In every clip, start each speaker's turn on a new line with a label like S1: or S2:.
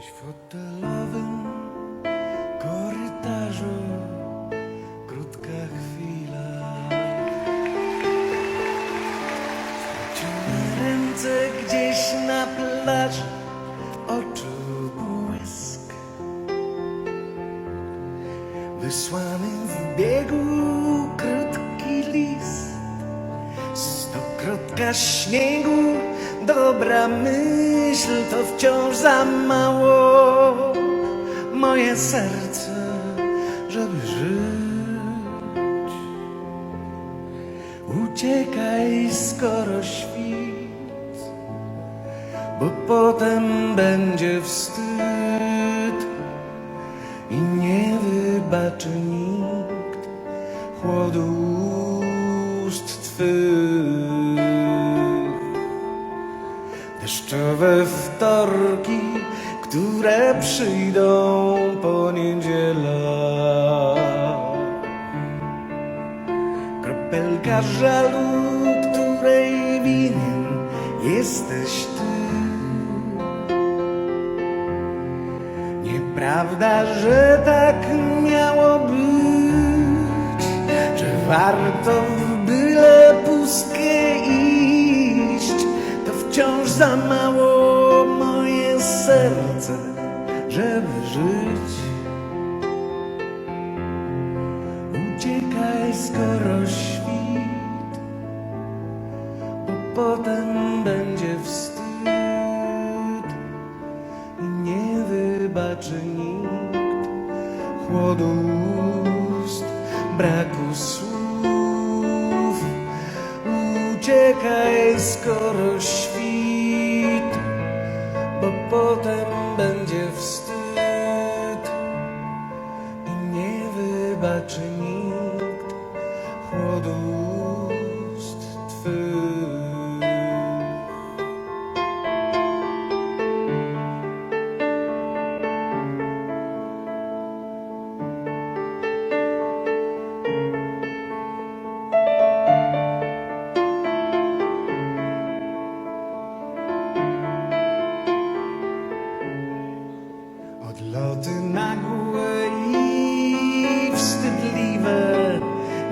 S1: Gdzieś w hotelowym korytarzu krótka chwila. Straciłem ręce gdzieś na plaży, oczu błysk. Wysłany w biegu krótki list. Stokrotka śniegu, dobra myśl, to wciąż za mało. Moje serce, żeby żyć. Uciekaj, skoro świt, bo potem będzie wstyd i nie wybaczy nikt chłodu ust twych. Deszczowe wtorki, które przyjdą po niedzielach. Kropelka żalu, której winien jesteś ty. Nieprawda, że tak miało być, że warto za mało moje serce, żeby żyć. Uciekaj, skoro świt, bo potem będzie wstyd i nie wybaczy nikt chłodu ust, braku słów. Uciekaj, skoro świt, potem będzie wstyd i nie wybaczy nikt chłodu ust twych.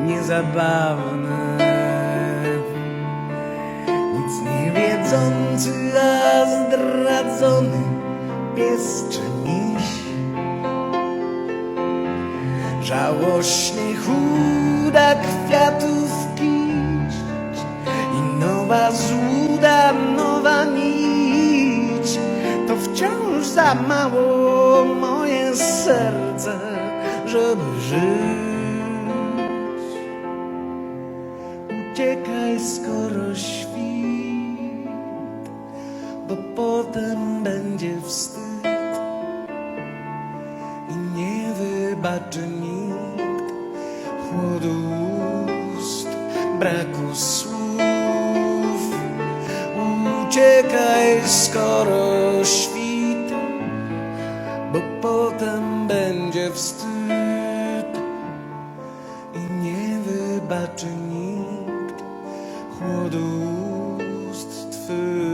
S1: Niezabawne. Nic nie wiedzący, a zdradzony pies czy miś. Żałośnie chuda kwiatów kiść i nowa złuda, nowa nić. To wciąż za mało moje serce, żeby żyć. uciekaj skoro świt, bo potem będzie wstyd i nie wybaczy nikt chłodu ust, braku słów. Uciekaj skoro świt, bo potem będzie wstyd i nie wybaczy nikt chłodu ust Twych.